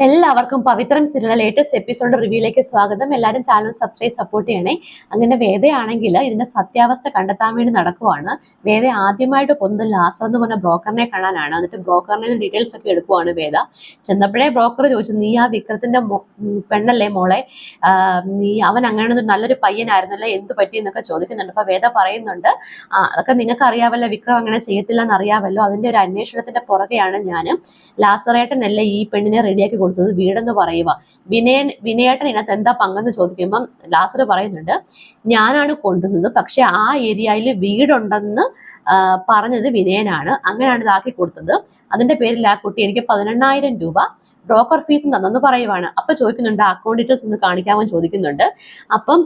എല്ലാവർക്കും Pavithram cinema latest episode റിവ്യൂയിലേക്ക് സ്വാഗതം. എല്ലാവരും ചാനൽ സബ്സ്ക്രൈബ് സപ്പോർട്ട് ചെയ്യണേ. അങ്ങനെ വേദയാണെങ്കിൽ ഇതിന്റെ സത്യാവസ്ഥ കണ്ടെത്താൻ വേണ്ടി നടക്കുവാണ്. വേദ ആദ്യമായിട്ട് പൊന്ത് ലാസർ എന്ന് പറഞ്ഞ ബ്രോക്കറിനെ കാണാനാണ്. എന്നിട്ട് ബ്രോക്കറിനെ ഡീറ്റെയിൽസ് ഒക്കെ എടുക്കുവാണ് വേദ. ചെന്നപ്പോഴേ ബ്രോക്കർ ചോദിച്ചു നീ ആ വിക്രത്തിന്റെ പെണ്ണല്ലേ മോളെ? നീ അവൻ അങ്ങനെ നല്ലൊരു പയ്യനായിരുന്നല്ലേ എന്ത് പറ്റി? എന്നൊക്കെ ചോദിക്കുന്നുണ്ട്. അപ്പൊ വേദ പറയുന്നുണ്ട് അതൊക്കെ നിങ്ങൾക്ക് അറിയാവല്ലോ വിക്രം അങ്ങനെ ചെയ്യത്തില്ല എന്ന് അറിയാവല്ലോ അതിന്റെ ഒരു അന്വേഷണത്തിന്റെ പുറകെയാണ് ഞാൻ ലാസറേട്ടനല്ലേ ഈ പെണ്ണിനെ റെഡിയാക്കി കൊടുത്തത് വീടെന്ന് പറയുക വിനയൻ വിനയേട്ടൻ ഇതിനകത്ത് എന്താ പങ്കെന്ന് ചോദിക്കുമ്പം ലാസർ പറയുന്നുണ്ട് ഞാനാണ് കൊണ്ടുവന്നത് പക്ഷെ ആ ഏരിയയിൽ വീടുണ്ടെന്ന് പറഞ്ഞത് വിനയനാണ്. അങ്ങനെയാണ് ഇതാക്കി കൊടുത്തത്. അതിന്റെ പേരിൽ ആ കുട്ടി എനിക്ക് പതിനെണ്ണായിരം രൂപ ബ്രോക്കർ ഫീസ് തന്നെന്ന് പറയുവാണ്. അപ്പൊ ചോദിക്കുന്നുണ്ട് അക്കൗണ്ട് ഡീറ്റെയിൽസ് ഒന്ന് കാണിക്കാമെന്ന് ചോദിക്കുന്നുണ്ട്. അപ്പം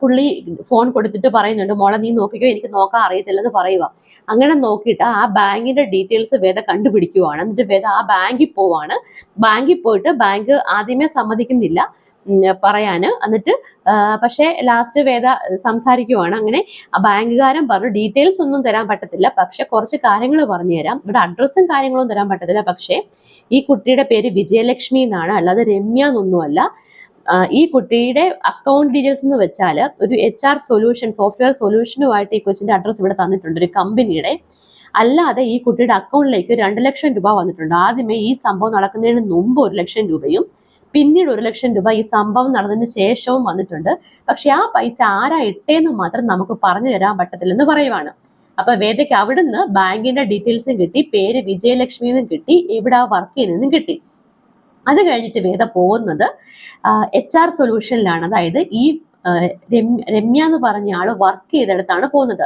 പുള്ളി ഫോൺ കൊടുത്തിട്ട് പറയുന്നുണ്ട് മോളെ നീ നോക്കിക്കോ എനിക്ക് നോക്കാൻ അറിയത്തില്ലെന്ന് പറയുക അങ്ങനെ നോക്കിയിട്ട് ആ ബാങ്കിന്റെ ഡീറ്റെയിൽസ് വേദ കണ്ടുപിടിക്കുവാണ്. എന്നിട്ട് വേദ ആ ബാങ്കിൽ പോവാണ്. ബാങ്കിൽ പോയിട്ട് ബാങ്ക് ആദ്യമേ സമ്മതിക്കുന്നില്ല പറയാൻ എന്നിട്ട് പക്ഷേ ലാസ്റ്റ് വേദ സംസാരിക്കുവാണ്. അങ്ങനെ ബാങ്കുകാരൻ പറഞ്ഞു ഡീറ്റെയിൽസ് ഒന്നും തരാൻ പറ്റത്തില്ല. പക്ഷെ കുറച്ച് കാര്യങ്ങൾ പറഞ്ഞു തരാം. ഇവിടെ അഡ്രസ്സും കാര്യങ്ങളും തരാൻ പറ്റത്തില്ല. പക്ഷേ ഈ കുട്ടിയുടെ പേര് വിജയലക്ഷ്മി എന്നാണ്. അല്ലാതെ രമ്യ എന്നൊന്നുമല്ല ഈ കുട്ടിയുടെ അക്കൗണ്ട് ഡീറ്റെയിൽസ് എന്ന് വെച്ചാൽ ഒരു എച്ച് ആർ സൊല്യൂഷൻ സോഫ്റ്റ്വെയർ സൊല്യൂഷനുമായിട്ട് ഈ കൊച്ചിന്റെ അഡ്രസ്സ് ഇവിടെ തന്നിട്ടുണ്ട്. ഒരു കമ്പനിയുടെ അല്ലാതെ ഈ കുട്ടിയുടെ അക്കൗണ്ടിലേക്ക് രണ്ട് ലക്ഷം രൂപ വന്നിട്ടുണ്ട്. ആദ്യമേ ഈ സംഭവം നടക്കുന്നതിന് മുമ്പ് ഒരു ലക്ഷം രൂപയും പിന്നീട് ഒരു ലക്ഷം രൂപ ഈ സംഭവം നടന്നതിന് ശേഷവും വന്നിട്ടുണ്ട്. പക്ഷെ ആ പൈസ ആരാ ഇട്ടേന്ന് മാത്രം നമുക്ക് പറഞ്ഞു തരാൻ പറ്റത്തില്ലെന്ന് പറയുവാണ്. അപ്പൊ വേദയ്ക്ക് അവിടുന്ന് ബാങ്കിന്റെ ഡീറ്റെയിൽസും കിട്ടി പേര് വിജയലക്ഷ്മി എന്നും കിട്ടി ഇവിടെ വർക്ക് ചെയ്യുന്നതും കിട്ടി. അത് കഴിഞ്ഞിട്ട് വേദ പോകുന്നത് എച്ച് ആർ സൊല്യൂഷനിലാണ് അതായത് ഈ ആ, രമ്യ എന്ന് പറഞ്ഞ ആൾ വർക്ക് ചെയ്തെടുത്താണ് പോകുന്നത്.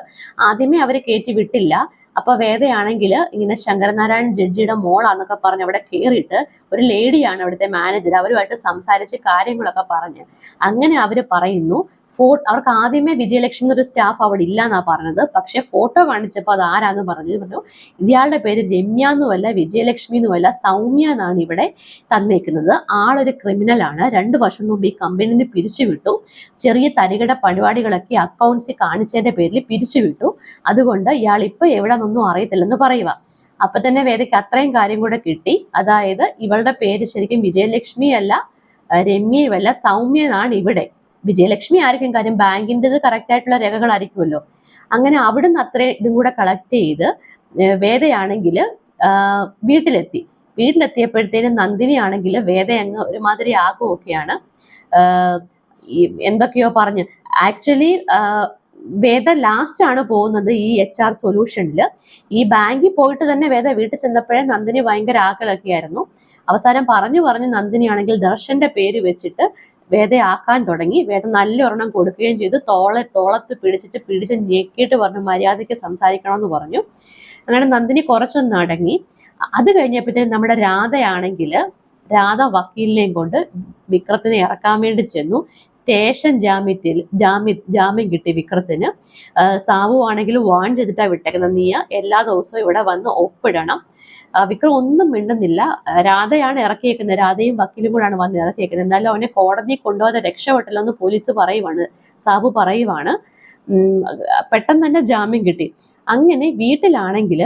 ആദ്യമേ അവരെ കയറ്റി വിട്ടില്ല. അപ്പൊ വേദയാണെങ്കിൽ ഇങ്ങനെ ശങ്കരനാരായണൻ ജഡ്ജിയുടെ മോളാന്നൊക്കെ പറഞ്ഞ് അവിടെ കയറിയിട്ട് ഒരു ലേഡിയാണ് അവിടുത്തെ മാനേജർ അവരുമായിട്ട് സംസാരിച്ച് കാര്യങ്ങളൊക്കെ പറഞ്ഞ്. അങ്ങനെ അവർ പറയുന്നു ഫോ അവർക്ക് ആദ്യമേ വിജയലക്ഷ്മി ഒരു സ്റ്റാഫ് അവിടെ ഇല്ല എന്നാ പറഞ്ഞത്. പക്ഷെ ഫോട്ടോ കാണിച്ചപ്പോൾ അത് ആരാന്ന് പറഞ്ഞു. പറഞ്ഞു ഇയാളുടെ പേര് രമ്യ എന്നുമല്ല വിജയലക്ഷ്മി എന്നുമല്ല സൗമ്യ എന്നാണ് ഇവിടെ തന്നേക്കുന്നത്. ആളൊരു ക്രിമിനലാണ് രണ്ട് വർഷം മുമ്പ് ഈ കമ്പനിയിൽ നിന്ന് പിരിച്ചുവിട്ടു. ചെറിയ തരികിട പരിപാടികളൊക്കെ അക്കൗണ്ട്സിൽ കാണിച്ചതിന്റെ പേരിൽ പിരിച്ചുവിട്ടു. അതുകൊണ്ട് ഇയാൾ ഇപ്പൊ നിന്നും അറിയത്തില്ലെന്ന് പറയുക. അപ്പൊ തന്നെ വേദയ്ക്ക് അത്രയും കാര്യം കൂടെ കിട്ടി. അതായത് ഇവളുടെ പേര് ശരിക്കും വിജയലക്ഷ്മി അല്ല രമ്യയുമല്ല സൗമ്യ ഇവിടെ. വിജയലക്ഷ്മി ആയിരിക്കും കാര്യം ബാങ്കിന്റെത് കറക്റ്റ് ആയിട്ടുള്ള രേഖകളായിരിക്കുമല്ലോ. അങ്ങനെ അവിടുന്ന് അത്രയും ഇതും കൂടെ കളക്ട് ചെയ്ത് വേദയാണെങ്കിൽ വീട്ടിലെത്തി. വീട്ടിലെത്തിയപ്പോഴത്തേനും നന്ദിനി ആണെങ്കിൽ വേദ അങ്ങ് ഒരുമാതിരി ആകുമൊക്കെയാണ് എന്തൊക്കെയോ പറഞ്ഞു. ആക്ച്വലി വേദ ലാസ്റ്റ് ആണ് പോകുന്നത് ഈ എച്ച് ആർ സൊല്യൂഷനിൽ ഈ ബാങ്കിൽ പോയിട്ട് തന്നെ വേദ വീട്ടിൽ ചെന്നപ്പോഴേ നന്ദിനി ഭയങ്കര ആക്കലൊക്കെ ആയിരുന്നു. അവസാനം പറഞ്ഞു പറഞ്ഞു നന്ദിനി ആണെങ്കിൽ ദർശന്റെ പേര് വെച്ചിട്ട് വേദയാക്കാൻ തുടങ്ങി. വേദ നല്ല ഒരെണ്ണം കൊടുക്കുകയും ചെയ്തു. തോളെ തോളത്ത് പിടിച്ചിട്ട് പിടിച്ച് ഞെക്കിയിട്ട് പറഞ്ഞു മര്യാദയ്ക്ക് സംസാരിക്കണമെന്ന് പറഞ്ഞു. അങ്ങനെ നന്ദിനി കുറച്ചൊന്ന് അടങ്ങി. അത് കഴിഞ്ഞപ്പോഴത്തേക്കും നമ്മുടെ രാധയാണെങ്കിൽ രാധ വക്കീലിനെയും കൊണ്ട് വിക്രത്തിനെ ഇറക്കാൻ വേണ്ടി ചെന്നു. സ്റ്റേഷൻ ജാമ്യത്തിൽ ജാമ്യ ജാമ്യം കിട്ടി വിക്രത്തിന്. സാവു ആണെങ്കിൽ വാൺ ചെയ്തിട്ടാണ് വിട്ടേക്കുന്നത്. നീ എല്ലാ ദിവസവും ഇവിടെ വന്ന് ഒപ്പിടണം. വിക്രം ഒന്നും മിണ്ടുന്നില്ല. രാധയാണ് ഇറക്കിയേക്കുന്നത്. രാധയും വക്കീലും കൂടെയാണ് വന്ന് ഇറക്കിയേക്കുന്നത്. എന്നാലും അവനെ കോടതി കൊണ്ടുപോകാതെ രക്ഷപ്പെട്ടില്ലെന്ന് പോലീസ് പറയുവാണ്. സാബു പറയുവാണ്. പെട്ടെന്ന് തന്നെ ജാമ്യം കിട്ടി. അങ്ങനെ വീട്ടിലാണെങ്കിൽ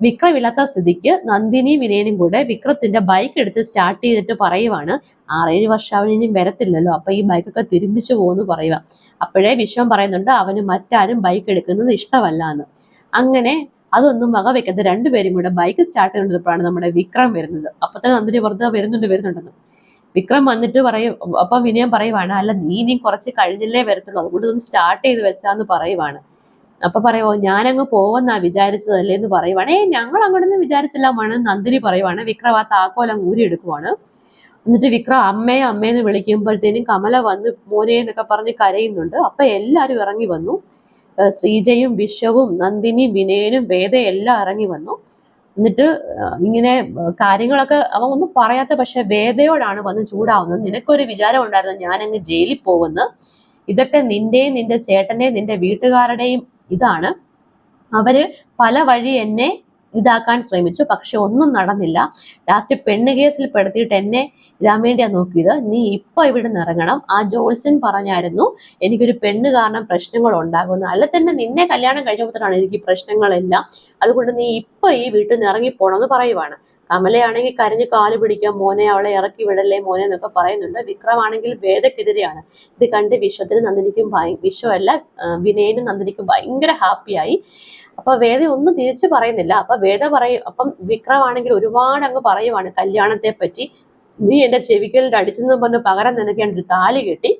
വിക്രം ഇല്ലാത്ത സ്ഥിതിക്ക് നന്ദിനി വിനയനും കൂടെ വിക്രത്തിന്റെ ബൈക്ക് എടുത്ത് സ്റ്റാർട്ട് ചെയ്തിട്ട് പറയുവാണ് ആറേഴ് വർഷം അവൻ ഇനിയും വരത്തില്ലല്ലോ അപ്പൊ ഈ ബൈക്കൊക്കെ തിരുമ്പിച്ചു പോകുന്നു പറയുക അപ്പോഴേ വിശ്വം പറയുന്നുണ്ട് അവന് മറ്റാരും ബൈക്ക് എടുക്കുന്നത് ഇഷ്ടമല്ല എന്ന്. അങ്ങനെ അതൊന്നും വകവെക്കാതെ രണ്ടുപേരും കൂടെ ബൈക്ക് സ്റ്റാർട്ട് ചെയ്തപ്പോഴാണ് നമ്മുടെ വിക്രം വരുന്നത്. അപ്പൊ തന്നെ നന്ദിനി വെറുതെ വരുന്നുണ്ട് വരുന്നുണ്ടെന്ന്. വിക്രം വന്നിട്ട് പറയും അപ്പൊ വിനയം പറയുവാണ് അല്ല നീ ഇനിയും കുറച്ച് കഴിഞ്ഞില്ലേ വരത്തുള്ളൂ അതുകൊണ്ട് ഒന്ന് സ്റ്റാർട്ട് ചെയ്ത് വെച്ചാന്ന് പറയുവാണ്. അപ്പൊ പറയുമോ ഞാനങ്ങ് പോവെന്നാ വിചാരിച്ചതല്ലേ? എന്ന് പറയുവാണ്. ഞങ്ങൾ അങ്ങോട്ടൊന്നും വിചാരിച്ചില്ല മണ് നന്ദിനി പറയുവാണ്. വിക്രം ആ താക്കോലം ഊരി എടുക്കുവാണ് എന്നിട്ട് വിക്രം അമ്മയെ അമ്മയെന്ന് വിളിക്കുമ്പോഴത്തേനും കമല വന്ന് മോനെ എന്നൊക്കെ പറഞ്ഞ് കരയുന്നുണ്ട്. അപ്പൊ എല്ലാരും ഇറങ്ങി വന്നു. ശ്രീജയും വിശ്വവും നന്ദിനിയും വിനയനും വേദ എല്ലാം ഇറങ്ങി വന്നു. എന്നിട്ട് ഇങ്ങനെ കാര്യങ്ങളൊക്കെ അവൻ ഒന്നും പറയാത്ത പക്ഷെ വേദയോടാണ് വന്ന് ചൂടാവുന്നത്. നിനക്കൊരു വിചാരം ഉണ്ടായിരുന്നു ഞാനങ്ങ് ജയിലിൽ പോവെന്ന്. ഇതൊക്കെ നിന്റെയും നിന്റെ ചേട്ടന്റെയും നിന്റെ വീട്ടുകാരുടെയും ഇതാണ്. അവർ പല വഴി എന്നെ ഇതാക്കാൻ ശ്രമിച്ചു. പക്ഷെ ഒന്നും നടന്നില്ല. ലാസ്റ്റ് പെണ്ണ് കേസിൽ പെടുത്തിയിട്ട് എന്നെ ഇടാൻ വേണ്ടിയാ നോക്കിയത്. നീ ഇപ്പൊ ഇവിടെ നിന്ന് ഇറങ്ങണം. ആ ജോത്സ്യൻ പറഞ്ഞായിരുന്നു എനിക്കൊരു പെണ്ണ് കാരണം പ്രശ്നങ്ങൾ ഉണ്ടാകുന്നു അല്ല തന്നെ നിന്നെ കല്യാണം കഴിച്ചപ്പോഴാണ് എനിക്ക് പ്രശ്നങ്ങളെല്ലാം. അതുകൊണ്ട് നീ ഇപ്പൊ ഈ വീട്ടിൽ നിന്ന് ഇറങ്ങി എന്ന് പറയുവാണ്. കമലയാണെങ്കിൽ കരഞ്ഞ് കാൽ പിടിക്കാം മോനെ അവളെ ഇറക്കി വിടല്ലേ മോനെ എന്നൊക്കെ പറയുന്നുണ്ട്. വിക്രമാണെങ്കിൽ വേദക്കെതിരെയാണ്. ഇത് കണ്ട് വിശ്വത്തിന് നന്ദിനിക്കും വിശ്വമല്ല വിനയനും നന്ദിനിക്കും ഭയങ്കര ഹാപ്പിയായി. അപ്പൊ വേദ ഒന്നും തിരിച്ചു പറയുന്നില്ല. അപ്പൊ വേദ പറയും അപ്പം വിക്രമാണെങ്കിൽ ഒരുപാട് അങ്ങ് പറയുവാണ് കല്യാണത്തെ പറ്റി നീ എന്റെ ചെവിക്കലിൽ അടിച്ചെന്ന് പറഞ്ഞ് പകരം നിനക്ക് ഞാൻ ഒരു താലി കെട്ടി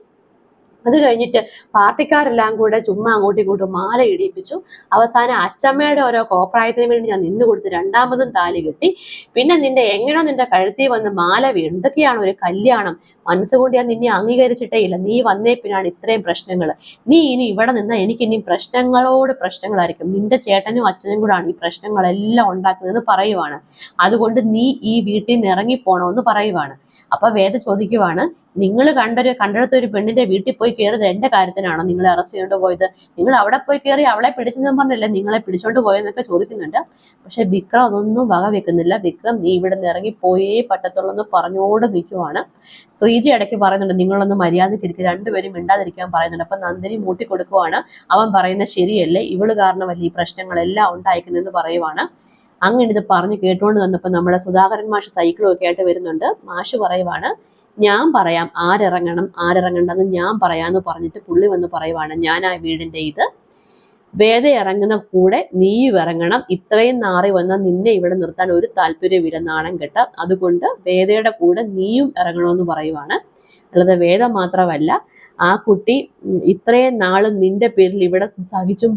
അത് കഴിഞ്ഞിട്ട് പാർട്ടിക്കാരെല്ലാം കൂടെ ചുമ്മാ അങ്ങോട്ടും ഇങ്ങോട്ടും മാല ഇടിയിപ്പിച്ചു അവസാനം അച്ചമ്മയുടെ ഓരോ കോപ്രായത്തിന് വേണ്ടി ഞാൻ നിന്ന് കൊടുത്ത് രണ്ടാമതും താലി കിട്ടി. പിന്നെ നിന്റെ എങ്ങനെയോ നിന്റെ കഴുത്തിൽ വന്ന് മാല വീണു. ഒരു കല്യാണം? മനസ്സുകൊണ്ട് ഞാൻ നിന്നെ അംഗീകരിച്ചിട്ടേ ഇല്ല. നീ വന്നേ പിന്നാണ് ഇത്രയും പ്രശ്നങ്ങൾ. നീ ഇനി ഇവിടെ നിന്ന് എനിക്ക് ഇനി പ്രശ്നങ്ങളോട് പ്രശ്നങ്ങളായിരിക്കും. നിന്റെ ചേട്ടനും അച്ഛനും കൂടാണ് ഈ പ്രശ്നങ്ങളെല്ലാം ഉണ്ടാക്കുന്നതെന്ന് പറയുവാണ്. അതുകൊണ്ട് നീ ഈ വീട്ടിൽ നിന്ന് ഇറങ്ങിപ്പോണമെന്ന് പറയുവാണ്. അപ്പൊ വേദ ചോദിക്കുവാണ് നിങ്ങൾ കണ്ടൊരു കണ്ടെടുത്ത ഒരു പെണ്ണിന്റെ വീട്ടിൽ പോയി കയറിയത് എന്റെ കാര്യത്തിനാണോ നിങ്ങളെ അറസ്റ്റ് ചെയ്തുകൊണ്ട് പോയത്? നിങ്ങൾ അവിടെ പോയി കയറി അവളെ പിടിച്ചെന്ന് പറഞ്ഞില്ല? നിങ്ങളെ പിടിച്ചോണ്ട് പോയെന്നൊക്കെ ചോദിക്കുന്നുണ്ട്. പക്ഷെ വിക്രം അതൊന്നും വക വെക്കുന്നില്ല. വിക്രം നീ ഇവിടെ നിന്ന് ഇറങ്ങി പോയേ പറ്റത്തുള്ളൂ എന്ന് പറഞ്ഞോട് നിൽക്കുവാണ്. ശ്രീജി ഇടയ്ക്ക് പറയുന്നുണ്ട് നിങ്ങളൊന്നും മര്യാദക്കിരിക്കുക രണ്ടുപേരും മിണ്ടാതിരിക്കാൻ പറയുന്നുണ്ട്. അപ്പൊ നന്ദിനി മൂട്ടി കൊടുക്കുവാണ് അവൻ പറയുന്ന ശരിയല്ലേ? ഇവൾ കാരണമല്ലേ ഈ പ്രശ്നങ്ങളെല്ലാം ഉണ്ടായിരിക്കുന്നതെന്ന് പറയുവാണ്. അങ്ങനെ ഇത് പറഞ്ഞ് കേട്ടുകൊണ്ട് വന്നപ്പോൾ നമ്മുടെ സുധാകരൻ മാഷ് സൈക്കിളും ഒക്കെ ആയിട്ട് വരുന്നുണ്ട്. മാഷ് പറയുവാണ് ഞാൻ പറയാം ആരിറങ്ങണം ആരിറങ്ങണ്ടെന്ന് ഞാൻ പറയാമെന്ന് പറഞ്ഞിട്ട് പുള്ളി വന്ന് പറയുവാണ് ഞാൻ ആ വീടിന്റെ ഇത്. വേദ ഇറങ്ങുന്ന കൂടെ നീയും ഇറങ്ങണം ഇത്രയും നാറി വന്നാൽ നിന്നെ ഇവിടെ നിർത്താൻ ഒരു താല്പര്യമില്ല നാണം കെട്ട. അതുകൊണ്ട് വേദയുടെ കൂടെ നീയും ഇറങ്ങണമെന്ന് പറയുവാണ്. അല്ലാതെ വേദ മാത്രമല്ല ആ കുട്ടി ഇത്രയും നാൾ നിന്റെ പേരിൽ ഇവിടെ സഹിച്ചും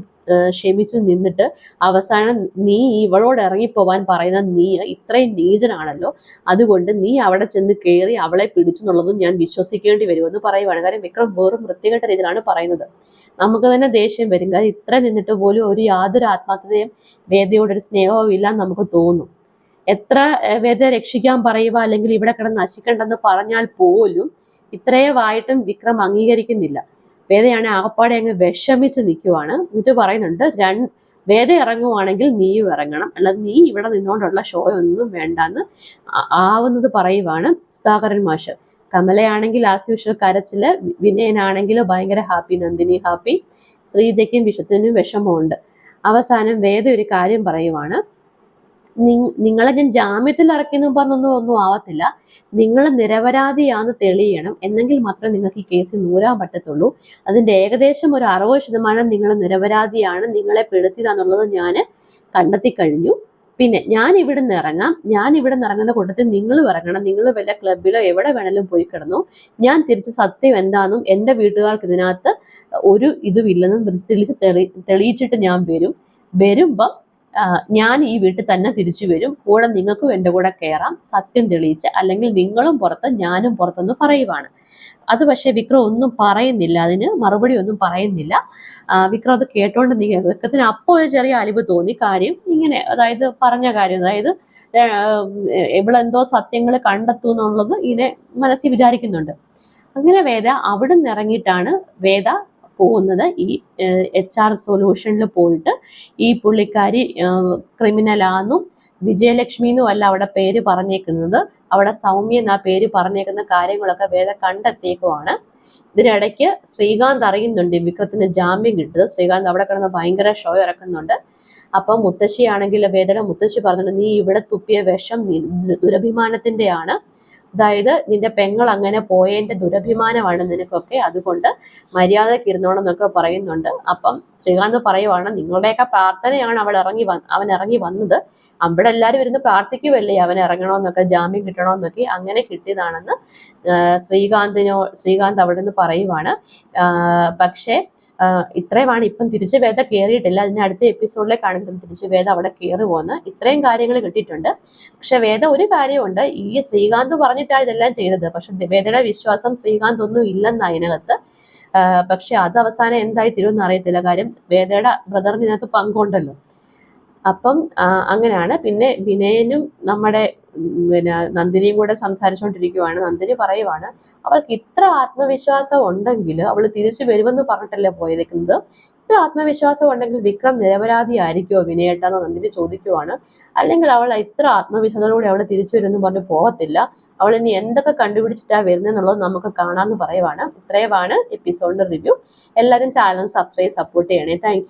ക്ഷമിച്ചും നിന്നിട്ട് അവസാനം നീ ഇവളോട് ഇറങ്ങിപ്പോവാൻ പറയുന്ന നീ ഇത്രയും നീചനാണല്ലോ. അതുകൊണ്ട് നീ അവിടെ ചെന്ന് കയറി അവളെ പിടിച്ചു എന്നുള്ളതും ഞാൻ വിശ്വസിക്കേണ്ടി വരുമെന്ന് പറയുവാണ്. കാര്യം വിക്രം വെറും വൃത്തികെട്ട രീതിയിലാണ് പറയുന്നത്. നമുക്ക് തന്നെ ദേഷ്യം വരും. കാര്യം ഇത്ര നിന്നിട്ട് പോലും ഒരു യാതൊരു ആത്മാർത്ഥതയും വേദയോടൊരു സ്നേഹവും ഇല്ല നമുക്ക് തോന്നും. എത്ര വേദ രക്ഷിക്കാൻ പറയുക അല്ലെങ്കിൽ ഇവിടെ കിടന്ന് നശിക്കണ്ടെന്ന് പറഞ്ഞാൽ പോലും ഇത്രയുമായിട്ടും വിക്രം അംഗീകരിക്കുന്നില്ല. വേദയാണ് ആകപ്പാടെ അങ്ങ് വിഷമിച്ച് നിൽക്കുവാണ് എന്നിട്ട് പറയുന്നുണ്ട് രൺ വേദ ഇറങ്ങുവാണെങ്കിൽ നീയും ഇറങ്ങണം. അല്ലാതെ നീ ഇവിടെ നിന്നുകൊണ്ടുള്ള ഷോ ഒന്നും വേണ്ടെന്ന് ആവുന്നത് പറയുവാണ് സുധാകരൻ മാഷ്. കമലയാണെങ്കിൽ ആസ് യൂഷ്വൽ കരച്ചിൽ വിനയനാണെങ്കിൽ ഭയങ്കര ഹാപ്പി നന്ദിനി ഹാപ്പി ശ്രീജയ്ക്കും വിശുദ്ധനും വിഷമമുണ്ട്. അവസാനം വേദ ഒരു കാര്യം പറയുവാണ് നിങ്ങളെ ഞാൻ ജാമ്യത്തിൽ ഇറക്കിയെന്നും പറഞ്ഞൊന്നും ഒന്നും ആവത്തില്ല. നിങ്ങൾ നിരപരാധിയാന്ന് തെളിയണം. എന്നെങ്കിൽ മാത്രമേ നിങ്ങൾക്ക് ഈ കേസ് നൂരാൻ പറ്റത്തുള്ളൂ. അതിന്റെ ഏകദേശം ഒരു അറുപത് ശതമാനം നിങ്ങൾ നിരപരാധിയാണ്. നിങ്ങളെ പെടുത്തിയതാന്നുള്ളത് ഞാൻ കണ്ടെത്തി കഴിഞ്ഞു. പിന്നെ ഞാൻ ഇവിടുന്ന് ഇറങ്ങാം. ഞാൻ ഇവിടുന്ന് ഇറങ്ങുന്ന കൂട്ടത്തിൽ നിങ്ങൾ ഇറങ്ങണം. നിങ്ങൾ വല്ല ക്ലബിലോ എവിടെ വേണേലും പോയി കിടന്നു. ഞാൻ തിരിച്ച് സത്യം എന്താണെന്നും എന്റെ വീട്ടുകാർക്ക് ഇതിനകത്ത് ഒരു ഇതുമില്ലെന്നും തെളിച്ച് തെളി തെളിയിച്ചിട്ട് ഞാൻ വരും. വരുമ്പം ഞാൻ ഈ വീട്ടിൽ തന്നെ തിരിച്ചു വരും. കൂടെ നിങ്ങൾക്കും എന്റെ കൂടെ കയറാം. സത്യം തെളിയിച്ച് അല്ലെങ്കിൽ നിങ്ങളും പുറത്ത് ഞാനും പുറത്തെന്ന് പറയുവാണ്. അത് പക്ഷേ വിക്രം ഒന്നും പറയുന്നില്ല. അതിന് മറുപടി ഒന്നും പറയുന്നില്ല. വിക്രം അത് കേട്ടോണ്ട് നീ വിക്രത്തിന് അപ്പോൾ ഒരു ചെറിയ അലിവ് തോന്നി. കാര്യം ഇങ്ങനെ അതായത് പറഞ്ഞ കാര്യം അതായത് ഇവളെന്തോ സത്യങ്ങൾ കണ്ടെത്തും എന്നുള്ളത് ഇങ്ങനെ മനസ്സിൽ വിചാരിക്കുന്നുണ്ട്. അങ്ങനെ വേദ അവിടെ നിന്ന് ഇറങ്ങിയിട്ടാണ് വേദ പോകുന്നത് ഈ എച്ച് ആർ സൊല്യൂഷനിൽ പോയിട്ട് ഈ പുള്ളിക്കാരി ക്രിമിനലാന്നും വിജയലക്ഷ്മി എന്നും അല്ല അവിടെ പേര് പറഞ്ഞേക്കുന്നത്. അവിടെ സൗമ്യ എന്നാ പേര് പറഞ്ഞേക്കുന്ന കാര്യങ്ങളൊക്കെ വേറെ കണ്ടെത്തിയേക്കുമാണ് ഇതിനിടയ്ക്ക് ശ്രീകാന്ത് അറിയുന്നുണ്ട് വിക്രത്തിന് ജാമ്യം കിട്ടുന്നത്. ശ്രീകാന്ത് അവിടെ കിടന്ന് ഭയങ്കര ഷോ ഇറക്കുന്നുണ്ട്. അപ്പം മുത്തശ്ശിയാണെങ്കിൽ വേദന മുത്തശ്ശി പറഞ്ഞിട്ടുണ്ട് നീ ഇവിടെ തുപ്പിയ വിഷം ദുരഭിമാനത്തിന്റെയാണ് അതായത് നിന്റെ പെങ്ങൾ അങ്ങനെ പോയതിന്റെ ദുരഭിമാനമാണ് നിനക്കൊക്കെ. അതുകൊണ്ട് മര്യാദയ്ക്ക് ഇരുന്നോണം എന്നൊക്കെ പറയുന്നുണ്ട്. അപ്പം ശ്രീകാന്ത് പറയുവാണ് നിങ്ങളുടെയൊക്കെ പ്രാർത്ഥനയാണ് അവൾ ഇറങ്ങി അവൻ ഇറങ്ങി വന്നത്. അവിടെ എല്ലാവരും ഇരുന്ന് പ്രാർത്ഥിക്കുമല്ലേ അവൻ ഇറങ്ങണമെന്നൊക്കെ ജാമ്യം കിട്ടണമെന്നൊക്കെ അങ്ങനെ കിട്ടിയതാണെന്ന് ശ്രീകാന്തിനോ ശ്രീകാന്ത് അവിടെ നിന്ന് പറയുവാണ് പക്ഷേ ഇത്രയുമാണ്. ഇപ്പം തിരിച്ചു വേദ കയറിയിട്ടില്ല അതിന് അടുത്ത എപ്പിസോഡിലേക്കാണെങ്കിലും തിരിച്ചു വേദ അവിടെ കയറി പോകുന്നത് ഇത്രയും കാര്യങ്ങൾ കിട്ടിയിട്ടുണ്ട്. പക്ഷെ വേദ ഒരു കാര്യമുണ്ട്. ഈ ശ്രീകാന്ത് പറഞ്ഞിട്ടാണ് ഇതെല്ലാം ചെയ്തത് പക്ഷെ ദിവേദയുടെ വിശ്വാസം ശ്രീകാന്ത് ഒന്നും ഇല്ലെന്ന് അതിനകത്ത്. പക്ഷെ അത് അവസാനം എന്തായി തീരുമെന്ന് അറിയത്തില്ല. കാര്യം വേദയുടെ ബ്രദറിന് ഇതിനകത്ത് പങ്കുണ്ടല്ലോ. അപ്പം അങ്ങനെയാണ്. പിന്നെ വിനയനും നമ്മുടെ പിന്നെ നന്ദിനിയും കൂടെ സംസാരിച്ചുകൊണ്ടിരിക്കുവാണ് നന്ദിനി പറയുവാണ് അവൾക്ക് ഇത്ര ആത്മവിശ്വാസം ഉണ്ടെങ്കിൽ അവൾ തിരിച്ചു വരുമെന്ന് പറഞ്ഞിട്ടല്ലേ പോയിരിക്കുന്നത്? ഇത്ര ആത്മവിശ്വാസം ഉണ്ടെങ്കിൽ വിക്രം നിരപരാധിയായിരിക്കുമോ വിനയേട്ടാന്ന് നന്ദിനി ചോദിക്കുവാണ്. അല്ലെങ്കിൽ അവൾ ഇത്ര ആത്മവിശ്വാസത്തോടെ അവൾ തിരിച്ചു വരുമെന്ന് പറഞ്ഞ് പോകത്തില്ല. അവൾ ഇനി എന്തൊക്കെ കണ്ടുപിടിച്ചിട്ടാണ് വരുന്നതെന്നുള്ളത് നമുക്ക് കാണാമെന്ന് പറയുവാണ്. ഇത്രയുമാണ് എപ്പിസോഡിന്റെ റിവ്യൂ. എല്ലാവരും ചാനൽ സബ്സ്ക്രൈബ് സപ്പോർട്ട് ചെയ്യണേ. താങ്ക്